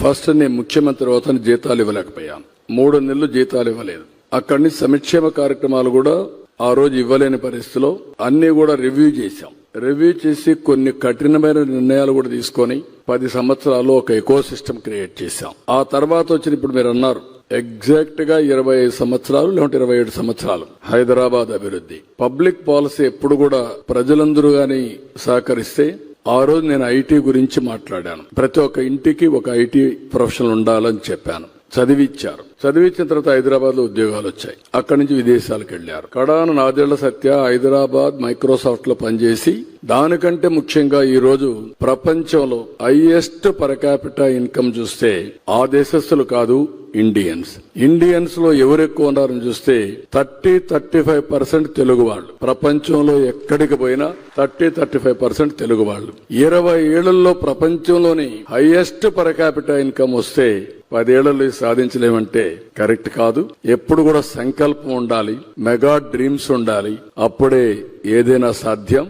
First నేను ముఖ్యమంత్రి అవుతాను జీతాలు ఇవ్వలేకపోయాను. మూడు నెలలు జీతాలు ఇవ్వలేదు. అక్కడి నుంచి సంక్షేమ కార్యక్రమాలు కూడా ఆ రోజు ఇవ్వలేని పరిస్థితిలో అన్ని కూడా రివ్యూ చేశాం. రివ్యూ చేసి కొన్ని కఠినమైన నిర్ణయాలు కూడా తీసుకొని పది సంవత్సరాలు ఒక ఎకో సిస్టమ్ క్రియేట్ చేశాం. ఆ తర్వాత వచ్చిన ఇప్పుడు మీరు అన్నారు ఎగ్జాక్ట్గా ఇరవై ఐదు సంవత్సరాలు లేకుంటే ఇరవై ఏడు సంవత్సరాలు హైదరాబాద్ అభివృద్ధి. పబ్లిక్ పాలసీ ఎప్పుడు కూడా ప్రజలందరూ గాని సహకరిస్తే ఆ రోజు నేను ఐటీ గురించి మాట్లాడాను. ప్రతి ఒక్క ఇంటికి ఒక ఐటీ ప్రొఫెషనల్ ఉండాలని చెప్పాను. చదివిచ్చారు. చదివించిన తర్వాత హైదరాబాద్లో ఉద్యోగాలు వచ్చాయి. అక్కడి నుంచి విదేశాలకు వెళ్ళారు కడాన నాదేళ్ళ సత్య హైదరాబాద్ మైక్రోసాఫ్ట్లో పనిచేసి దానికంటే ముఖ్యంగా ఈ రోజు ప్రపంచంలో హైయెస్ట్ పర్ క్యాపిటల్ ఇన్కమ్ చూస్తే ఆ దేశస్తులు కాదు ఇండియన్స్ ఇండియన్స్లో ఎవరు ఎక్కువ ఉన్నారని చూస్తే thirty thirty five percent Telugu వాళ్ళు. ప్రపంచంలో ఎక్కడికి పోయినా thirty thirty five percent Telugu వాళ్ళు. ఇరవై ఏళ్ళలో ప్రపంచంలోని హైయెస్ట్ పర్ క్యాపిటల్ ఇన్కమ్ వస్తే పదేళ్ళలో సాధించలేమంటే కరెక్ట్ కాదు. ఎప్పుడు కూడా సంకల్పం ఉండాలి. మెగా డ్రీమ్స్ ఉండాలి. అప్పుడే ఏదైనా సాధ్యం.